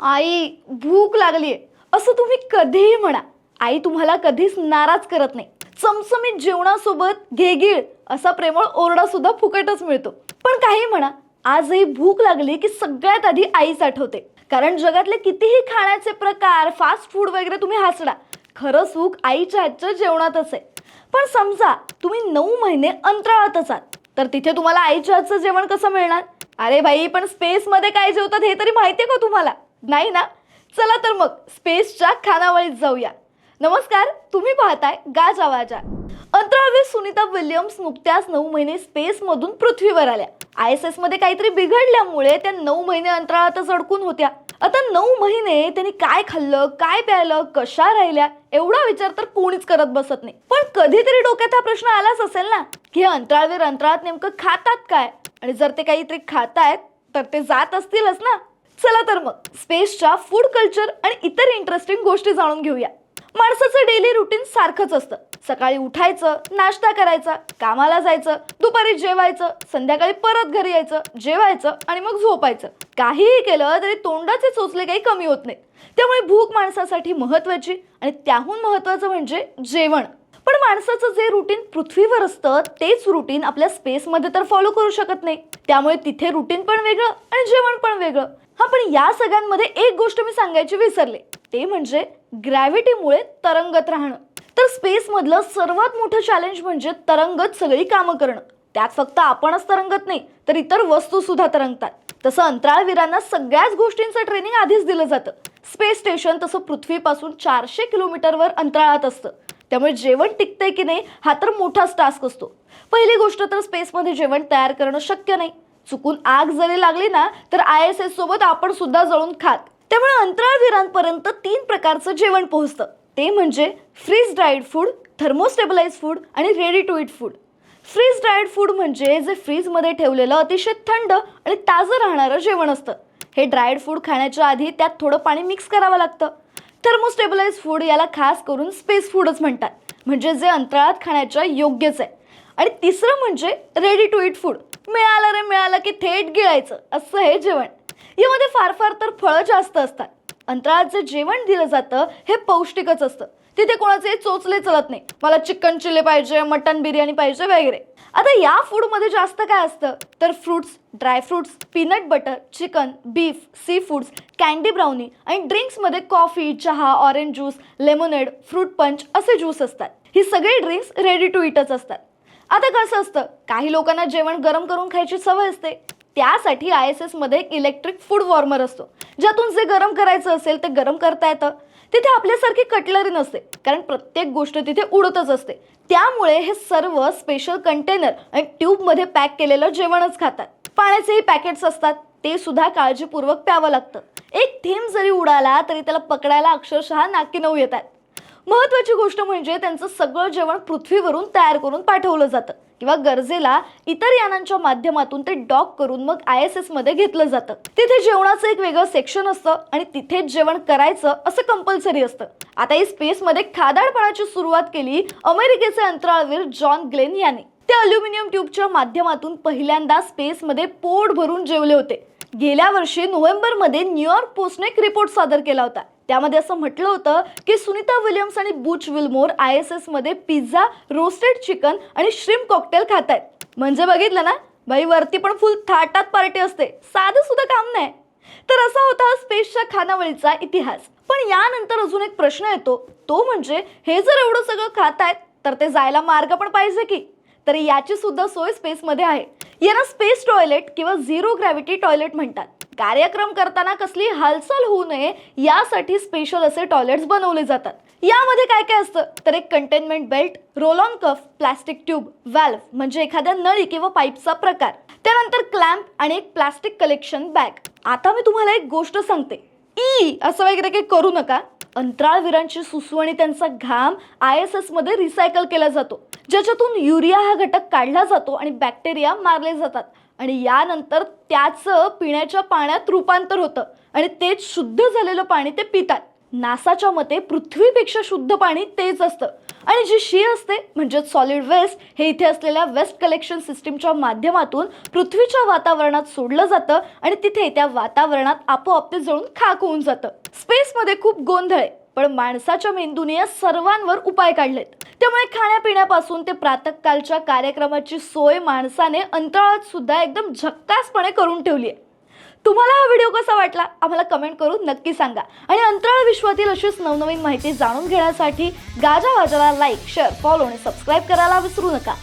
आई भूक लागलीये. असं तुम्ही कधीही म्हणा. आई तुम्हाला कधीच नाराज करत नाही. चमचमीत जेवणासोबत घेगीळ असा प्रेमळ ओरडा सुद्धा फुकटच मिळतो. पण काही म्हणा आजही भूक लागली की सगळ्यात आधी आईच आठवते. कारण जगातले कितीही खाण्याचे प्रकार फास्ट फूड वगैरे तुम्ही हसडा. खरं सुख आईच्या हातच्या जेवणातच आहे. पण समजा तुम्ही नऊ महिने अंतराळात असाल तर तिथे तुम्हाला आईच्या हातचं जेवण कसं मिळणार? अरे बाई पण स्पेसमध्ये काय जेवतात हे तरी माहितीये का तुम्हाला? नाही ना? चला तर मग स्पेसच्या खानावळीत जाऊया. नमस्कार तुम्ही पाहताय गाज आवाजा अंतराळवीर सुनीता विल्यम्स नुकत्याच नऊ महिने स्पेसमधून पृथ्वीवर आल्या. आय एस एसमध्ये काहीतरी बिघडल्यामुळे त्या नऊ महिने अंतराळातच अडकून होत्या. आता नऊ महिने त्यांनी काय खाल्लं काय प्यायलं कशा राहिल्या एवढा विचार तर कोणीच करत बसत नाही. पण कधीतरी डोक्यात हा प्रश्न आलाच असेल ना की हे अंतराळवीर अंतराळात नेमकं खातात काय? आणि जर ते काहीतरी खातायत तर ते जात असतीलच ना? चला तर मग स्पेसच्या फूड कल्चर आणि इतर इंटरेस्टिंग गोष्टी जाणून घेऊया. माणसाचं डेली रुटीन सारखंच असतं. सकाळी उठायचं नाश्ता करायचा कामाला जायचं दुपारी जेवायचं संध्याकाळी परत घरी यायचं जेवायचं आणि मग झोपायचं. काहीही केलं तरी तोंडाचे चोचले काही कमी होत नाही. त्यामुळे भूक माणसासाठी महत्वाची आणि त्याहून महत्वाचं म्हणजे जेवण. पण माणसाचं जे रुटीन पृथ्वीवर असतं तेच रुटीन आपल्या स्पेसमध्ये तर फॉलो करू शकत नाही. त्यामुळे तिथे रुटीन पण वेगळं आणि जेवण पण वेगळं. हा पण या सगळ्यांमध्ये एक गोष्ट मी सांगायची विसरले. ते म्हणजे ग्रॅव्हिटीमुळे तरंगत राहणं. तर स्पेसमधलं सर्वात मोठं चॅलेंज म्हणजे तरंगत सगळी कामं करणं. त्यात फक्त आपणच तरंगत नाही तर इतर वस्तू सुद्धा तरंगतात. तसं अंतराळवीरांना सगळ्याच गोष्टींचं ट्रेनिंग आधीच दिलं जातं. स्पेस स्टेशन तसं पृथ्वीपासून चारशे किलोमीटरवर अंतराळात असतं. त्यामुळे जेवण टिकतंय की नाही हा तर मोठाच टास्क असतो. पहिली गोष्ट तर स्पेसमध्ये जेवण तयार करणं शक्य नाही. चुकून आग जरी लागली ना तर आय एस एस सोबत आपण सुद्धा जळून खात. त्यामुळे अंतराळवीरांपर्यंत तीन प्रकारचं जेवण पोहोचतं. ते म्हणजे freeze dried food thermostabilize food आणि ready to eat food freeze dried food म्हणजे जे फ्रीजमध्ये ठेवलेलं अतिशय थंड आणि ताजं राहणारं जेवण असतं. हे ड्रायड फूड खाण्याच्या आधी त्यात थोडं पाणी मिक्स करावं लागतं. थर्मोस्टेबलाइज फूड याला खास करून स्पेस फूडच म्हणतात. म्हणजे जे अंतराळात खाण्याच्या योग्यच आहे. आणि तिसरं म्हणजे रेडी टू इट फूड मिळालं रे मिळालं की थेट गिळायचं. असं हे जेवण. यामध्ये फार फार तर फळं जास्त असतात. अंतराळात जे जेवण दिलं जातं हे पौष्टिकच असतं. तिथे कोणाचे चोचले चलत नाही. मला चिकन चिल्ली पाहिजे मटन बिर्याणी पाहिजे वगैरे. आता या फूडमध्ये जास्त काय असतं? तर fruits dry fruits peanut butter chicken beef sea foods candy brownie आणि ड्रिंक्समध्ये कॉफी चहा orange juice lemonade fruit punch असे ज्यूस असतात. ही सगळी ड्रिंक्स रेडी टू इटच असतात. आता कसं असतं? काही लोकांना जेवण गरम करून खायची सवय असते. त्यासाठी आय एस एसमध्ये एक इलेक्ट्रिक फूड वॉर्मर असतो. ज्यातून जे गरम करायचं असेल ते गरम करता येतं. तिथे आपल्यासारखी कटलरी नसते. कारण प्रत्येक गोष्ट तिथे उडतच असते. त्यामुळे हे सर्व स्पेशल कंटेनर आणि ट्यूबमध्ये पॅक केलेलं जेवणच खातात. पाण्याचेही पॅकेट्स असतात. ते सुद्धा काळजीपूर्वक प्यावं लागतं. एक थेंब जरी उडाला तरी त्याला पकडायला अक्षरशः नाकी नऊ येतात. महत्वाची गोष्ट म्हणजे त्यांचं सगळं जेवण पृथ्वीवरून तयार करून पाठवलं जातं. किंवा गरजेला इतर यानांच्या माध्यमातून ते डॉक करून मग आय एस एसमध्ये घेतलं जातं. तिथे जेवणाचं एक वेगळं सेक्शन असतं आणि तिथेच जेवण करायचं असं कंपल्सरी असतं. आता ही स्पेसमध्ये खादाडपणाची सुरुवात केली अमेरिकेचे अंतराळवीर जॉन ग्लेन याने. ते अल्युमिनियम ट्यूबच्या माध्यमातून पहिल्यांदा स्पेसमध्ये पोट भरून जेवले होते. गेल्या वर्षी नोव्हेंबरमध्ये न्यूयॉर्क पोस्टने एक रिपोर्ट सादर केला होता. त्यामध्ये असं म्हटलं होतं की सुनीता विलियम्स आणि बुच विलमोर आय एस एसमध्ये पिझ्झा रोस्टेड चिकन आणि श्रीम कॉकटेल खात आहेत म्हणजे बघितलं ना? बाई वरती पण फुल थाटात पार्टी असते. साधं सुद्धा काम नाही. तर असा होता स्पेसच्या खानावळीचा इतिहास. पण यानंतर अजून एक प्रश्न येतो. तो म्हणजे हे जर एवढं सगळं खात आहेत तर ते जायला मार्ग पण पाहिजे की? तर याची सुद्धा सोय स्पेसमध्ये आहे. यांना स्पेस टॉयलेट किंवा झिरो ग्रॅव्हिटी टॉयलेट म्हणतात. कार्यक्रम करताना कसली हालचाल होऊ नये यासाठी स्पेशल असे टॉयलेट्स बनवले जातात. यामध्ये काय काय असतं? तर एक containment belt roll on cuff plastic tube valve म्हणजे एखाद्या नळी किंवा पाईपचा प्रकार. त्यानंतर क्लॅम्प आणि एक प्लास्टिक कलेक्शन बॅग आता मी तुम्हाला एक गोष्ट सांगते. ई असं वगैरे काही करू नका. अंतराळवीरांची सुसू आणि त्यांचा घाम आय एस एसमध्ये रिसायकल केला जातो ज्याच्यातून युरिया हा घटक काढला जातो आणि बॅक्टेरिया मारले जातात. आणि यानंतर त्याचं पिण्याच्या पाण्यात रूपांतर होतं आणि तेच शुद्ध झालेलं पाणी ते पितात. नासाच्या मते पृथ्वीपेक्षा शुद्ध पाणी तेच असतं. आणि जी शी असते म्हणजेच सॉलिड वेस्ट हे इथे असलेल्या वेस्ट कलेक्शन सिस्टीमच्या माध्यमातून पृथ्वीच्या वातावरणात सोडलं जातं आणि तिथे त्या वातावरणात आपोआप ते जळून खाक होऊन जातं. स्पेसमध्ये खूप गोंधळ आहे पण माणसाच्या मेंदूने या सर्वांवर उपाय काढलेत. त्यामुळे खाण्यापिण्यापासून ते प्रातकालच्या कार्यक्रमाची सोय माणसाने अंतराळात सुद्धा एकदम झक्कासपणे करून ठेवली आहे. तुम्हाला हा व्हिडिओ कसा वाटला? आम्हाला कमेंट करून नक्की सांगा. आणि अंतराळ विश्वातील अशीच नवनवीन माहिती जाणून घेण्यासाठी गाजा वाजाला लाईक शेअर फॉलो आणि सबस्क्राईब करायला विसरू नका.